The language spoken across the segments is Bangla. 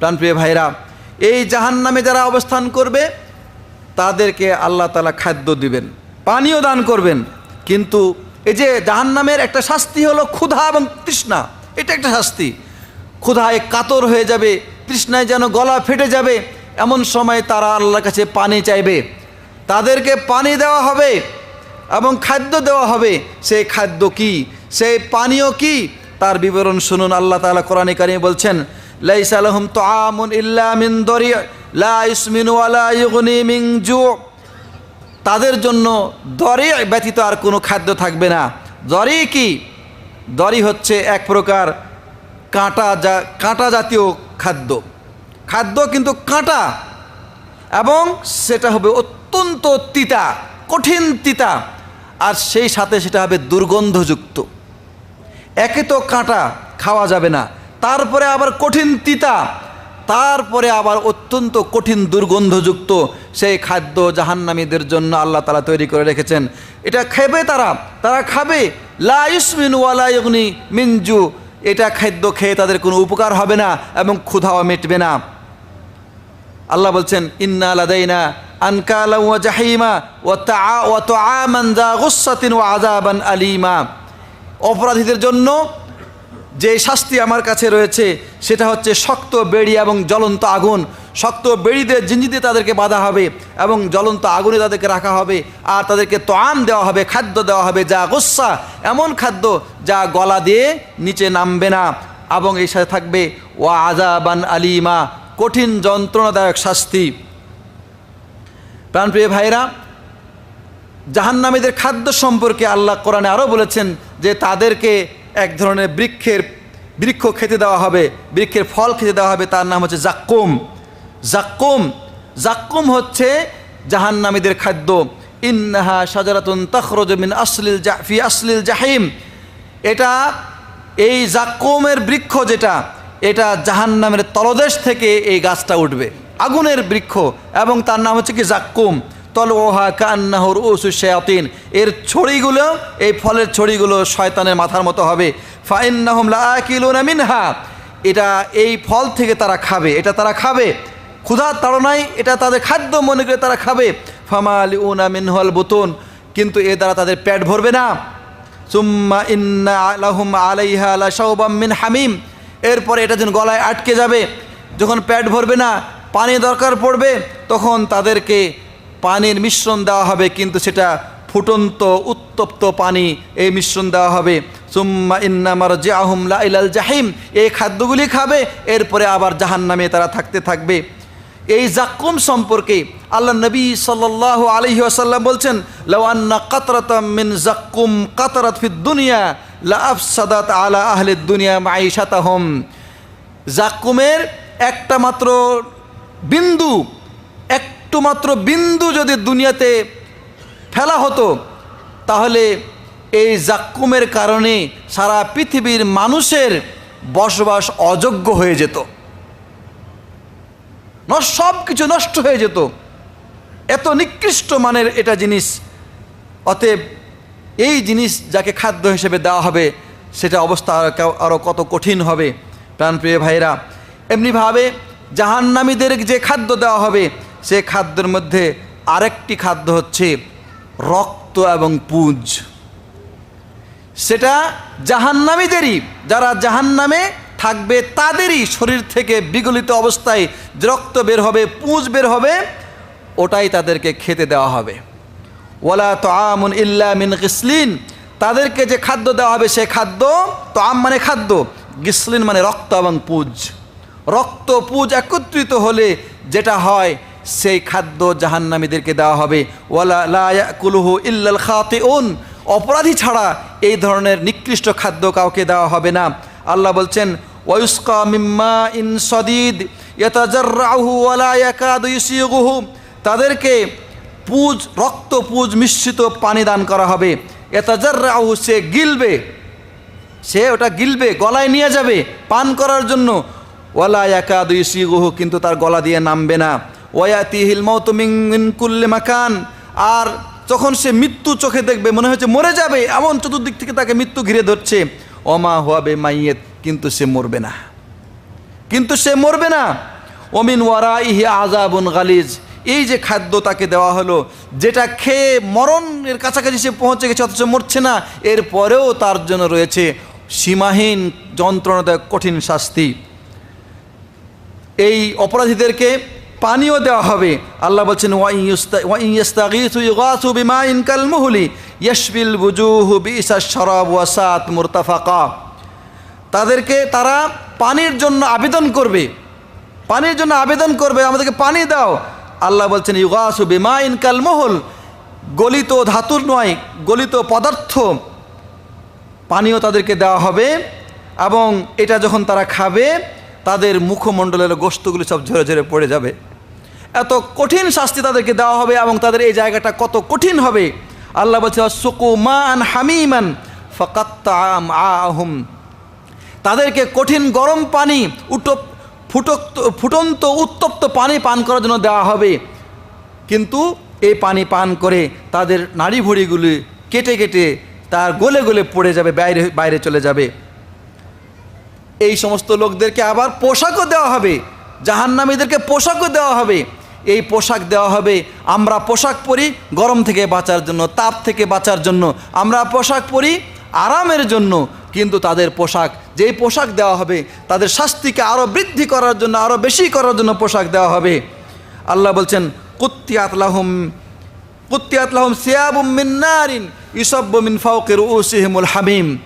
প্রাণপ্রিয় ভাইরা, এই জাহান নামে যারা অবস্থান করবে, তাদেরকে আল্লাহ তালা খাদ্য দিবেন, পানীয় দান করবেন। কিন্তু এই যে জাহান্নামের একটা শাস্তি হলো ক্ষুধা এবং তৃষ্ণা, এটা একটা শাস্তি। ক্ষুধায় কাতর হয়ে যাবে, তৃষ্ণায় যেন গলা ফেটে যাবে, এমন সময় তারা আল্লাহর কাছে পানি চাইবে। তাদেরকে পানি দেওয়া হবে এবং খাদ্য দেওয়া হবে। সেই খাদ্য কি? সেই পানীয় কি? তার বিবরণ শুনুন, আল্লাহ তাআলা কোরআনে কারিমে বলছেন লাইসা লাহুম তুআমুন ইল্লা মিন দরি লা ইসমিনু মিন জু। তাদের জন্য দরি ব্যতীত আর কোনো খাদ্য থাকবে না। দরি কি? দরি হচ্ছে এক প্রকার কাঁটা যা কাঁটা জাতীয় খাদ্য। খাদ্য কিন্তু কাঁটা, এবং সেটা হবে অত্যন্ত তিতা, কঠিন তিতা, আর সেই সাথে সেটা হবে দুর্গন্ধযুক্ত। একে তো কাঁটা, খাওয়া যাবে না। তারপরে আবার কঠিন তিতা, তারপরে আবার অত্যন্ত কঠিন দুর্গন্ধযুক্ত সেই খাদ্য জাহান্নামীদের জন্য আল্লাহ তালা তৈরি করে রেখেছেন। এটা খাবে তারা তারা খাবে। লা ইসমিন ওয়ালা ইগনি মিনজু, এটা খাদ্য খেয়ে তাদের কোনো উপকার হবে না এবং ক্ষুধাও মিটবে না। আল্লাহ বলছেন, ইন্না লাদাইনা আনকালা ওয়া জাহিমা ওয়া তাআ ওয়া তুআমান যা গুসসাতিন ওয়া আযাবান আলিমা। অপরাধীদের জন্য যে শাস্তি আমার কাছে রয়েছে, সেটা হচ্ছে শক্ত বেড়ি এবং জ্বলন্ত আগুন। শক্ত বেড়িতে জিঞ্জিতে তাদেরকে বাঁধা হবে এবং জ্বলন্ত আগুনে তাদেরকে রাখা হবে আর তাদেরকে তোয়াম দেওয়া হবে, খাদ্য দেওয়া হবে, যা গুস্সা এমন খাদ্য যা গলা দিয়ে নিচে নামবে না। এবং এই সাথে থাকবে, ওয়া আজাবান আলিমা, কঠিন যন্ত্রণাদায়ক শাস্তি। প্রাণপ্রিয় ভাইরা জাহান্নামীদের খাদ্য সম্পর্কে আল্লাহ কোরআনে আরও বলেছেন যে তাদেরকে এক ধরনের বৃক্ষের, বৃক্ষ খেতে দেওয়া হবে, বৃক্ষের ফল খেতে দেওয়া হবে, তার নাম হচ্ছে জাক্কুম। জাক্কুম জাক্কুম হচ্ছে জাহান্নামীদের খাদ্য। ইন্নাহা সাজারাতুন তখরজ মিন আসলিল জা, ফি আসলিল জাহিম। এটা, এই জাক্কুমের বৃক্ষ যেটা, এটা জাহান্নামের তলদেশ থেকে এই গাছটা উঠবে। আগুনের বৃক্ষ, এবং তার নাম হচ্ছে কি জাক্কুম। তল ওহা কান্নাহর ওসু শেয়াতিন। এর ছড়িগুলো, এই ফলের ছড়িগুলো শয়তানের মাথার মতো হবে। ফাইন্নাহম লাকিলুনা মিনহা। এটা এই ফল থেকে তারা খাবে। এটা তারা খাবে। ক্ষুধার তাড়নায় এটা তাদের খাদ্য মনে করে তারা খাবে। ফামালি উনা মিনহল বুতুন। কিন্তু এ দ্বারা তাদের পেট ভরবে না। সুম্মা ইন্না আলাহুম আলাইহা আলা মিন হামিম। এরপরে এটা যেন গলায় আটকে যাবে, যখন পেট ভরবে না, পানি দরকার পড়বে, তখন তাদেরকে পানির মিশ্রণ দেওয়া হবে, কিন্তু সেটা ফুটন্ত, উত্তপ্ত পানি এই মিশ্রণ দেওয়া হবে। সুম্মা ইন্নামার জাহুম লা ইলাল জাহিম, এই খাদ্যগুলি খাবে, এরপরে আবার জাহান নামে তারা থাকতে থাকবে। এই জাক্কুম সম্পর্কে আল্লাহ নবী সাল্লাল্লাহু আলাইহি ওয়াসাল্লাম বলছেন, লাউ আন্না কাতরাতাম মিন জাক্কুম কাতরাত ফিদ দুনিয়া, লা আফসাদাত আলা আহলি দুনিয়া মাইশাতাহুম জাক্কুমের একটা মাত্র বিন্দু একটু মাত্র বিন্দু যদি দুনিয়াতে ফেলা হতো, তাহলে এই জাক্কুমের কারণে সারা পৃথিবীর মানুষের বসবাস অযোগ্য হয়ে যেত। সব কিছু নষ্ট হয়ে যেত। এত নিকৃষ্ট মানের এটা জিনিস। অতএব এই জিনিস যাকে খাদ্য হিসেবে দেওয়া হবে, সেটা অবস্থা আরো- আরও কত কঠিন হবে। প্রাণপ্রিয় ভাইরা এমনিভাবে জাহান্নামীদের যে খাদ্য দেওয়া হবে সে খাদ্যের মধ্যে আরেকটি খাদ্য হচ্ছে রক্ত এবং পুঁজ। সেটা জাহান্নামীদেরই, যারা জাহান্নামে থাকবে তাদেরই শরীর থেকে বিগলিত অবস্থায় রক্ত বের হবে, পুঁজ বের হবে, ওটাই তাদেরকে খেতে দেওয়া হবে। ওলা তো আমন ইল্লা মিন গিসলিন। তাদেরকে যে খাদ্য দেওয়া হবে সে খাদ্য তো আম মানে খাদ্য, গিসলিন মানে রক্ত এবং পুজ। রক্ত, পুজ একত্রিত হলে যেটা হয় সেই খাদ্য জাহান্নামীদেরকে দেওয়া হবে। ওয়ালা লা কুলুহু ইল্লাল খাতে অপরাধী ছাড়া এই ধরনের নিকৃষ্ট খাদ্য কাউকে দেওয়া হবে না। আল্লাহ বলছেন, ওয়ুস্কা মিম্মা ইন সদিদ ইয়াতাজাররাহু ওয়ালা ইয়াকাদু ইউসিগুহু। তাদেরকে পুজ, রক্ত পুজ মিশ্রিত পানি দান করা হবে। ইয়াতাজাররাহু সে গিলবে। সে ওটা গিলবে, গলায় নিয়ে যাবে পান করার জন্য। ওয়ালা ইয়াকাদু ইউসিগুহু, কিন্তু তার গলা দিয়ে নামবে না। ওয়াতিহিল মাউতু মিন মিন কুল্লি মাকান। আর যখন সে মৃত্যু চোখে দেখবে, মনে হচ্ছে মরে যাবে, এমন চতুর্দিক থেকে তাকে মৃত্যু ঘিরে ধরছে। অমা হওয়াবে মাইয়েত, কিন্তু সে মরবে না। কিন্তু সে মরবে না। অমিন ওয়ারা ইহে আজাবুন গালিজ। এই যে খাদ্য তাকে দেওয়া হলো, যেটা খেয়ে মরণের কাছাকাছি সে পৌঁছে গেছে, অথচ মরছে না এরপরেও তার জন্য রয়েছে সীমাহীন, যন্ত্রণাদায়ক, কঠিন শাস্তি। এই অপরাধীদেরকে পানিও দেওয়া হবে। আল্লাহ বলছেন ওয়াসাত তাদেরকে তারা পানির জন্য আবেদন করবে। পানির জন্য আবেদন করবে, আমাদেরকে পানি দাও। আল্লাহ বলছেন, ইউগাসু বিমা ইনকাল মহল গলিত ধাতুর নয়, গলিত পদার্থ। পানীয় তাদেরকে দেওয়া হবে এবং এটা যখন তারা খাবে, তাদের মুখমণ্ডলের গোস্তগুলি সব ঝরে ঝরে পড়ে যাবে। এত কঠিন শাস্তি তাদেরকে দেওয়া হবে এবং তাদের এই জায়গাটা কত কঠিন হবে। আল্লাহ বলছে, সুকু মান হামিমান ফকাত্তাম আহম। তাদেরকে কঠিন গরম পানি উটপ ফুটক্ত, ফুটন্ত, উত্তপ্ত পানি পান করার জন্য দেওয়া হবে। কিন্তু এই পানি পান করে তাদের নাড়ি ভুড়িগুলি কেটে কেটে তার গলে গলে পড়ে যাবে, বাইরে বাইরে চলে যাবে। এই সমস্ত লোকদেরকে আবার পোশাকও দেওয়া হবে, জাহান্নামীদেরকে পোশাকও দেওয়া হবে। এই পোশাক দেওয়া হবে। আমরা পোশাক পরি গরম থেকে বাঁচার জন্য, তাপ থেকে বাঁচার জন্য। আমরা পোশাক পরি আরামের জন্য। কিন্তু তাদের পোশাক, যেই পোশাক দেওয়া হবে, তাদের শাস্তিকে আরও বৃদ্ধি করার জন্য আরও বেশি করার জন্য পোশাক দেওয়া হবে। আল্লাহ বলছেন, কুত্তিয়াত লাহুম কুত্তিয়াত লাহুম সিয়াবুম মিন্নারিন ইসব্ব মিন ফাউকের উসিহিমুল হামিম।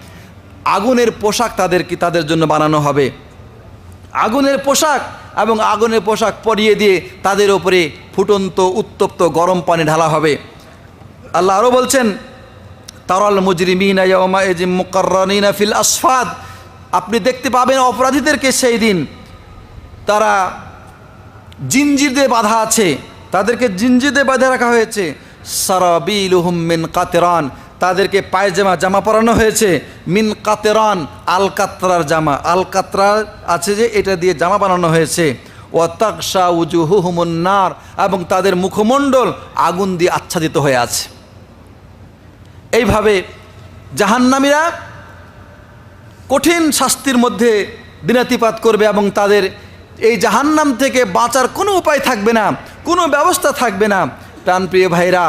আগুনের পোশাক তাদেরকে, তাদের জন্য বানানো হবে। আগুনের পোশাক এবং আগুনের পোশাক পরিয়ে দিয়ে তাদের ওপরে ফুটন্ত, উত্তপ্ত গরম পানি ঢালা হবে। আল্লাহ আরও বলছেন, তারাল মুজরিমিনা ফিল আসফাদ। আপনি দেখতে পাবেন অপরাধীদেরকে সেই দিন তারা জিঞ্জির দিয়ে বাঁধা আছে। তাদেরকে জিঞ্জির দিয়ে বাঁধে রাখা হয়েছে। সারাবিল মিন কাতেরান। তাদেরকে পায়জামা জামা পরানো হয়েছে। মিন কাতেরান আল কাতরার জামা। আল কাতরার আছে যে, এটা দিয়ে জামা বানানো হয়েছে। ও তাকশা উজুহুমুন্নার এবং তাদের মুখমণ্ডল আগুন দিয়ে আচ্ছাদিত হয়ে আছে। এইভাবে জাহান্নামীরা কঠিন শাস্তির মধ্যে দিনাতিপাত করবে এবং তাদের এই জাহান্নাম থেকে বাঁচার কোনো উপায় থাকবে না, কোনো ব্যবস্থা থাকবে না। প্রাণপ্রিয় ভাইরা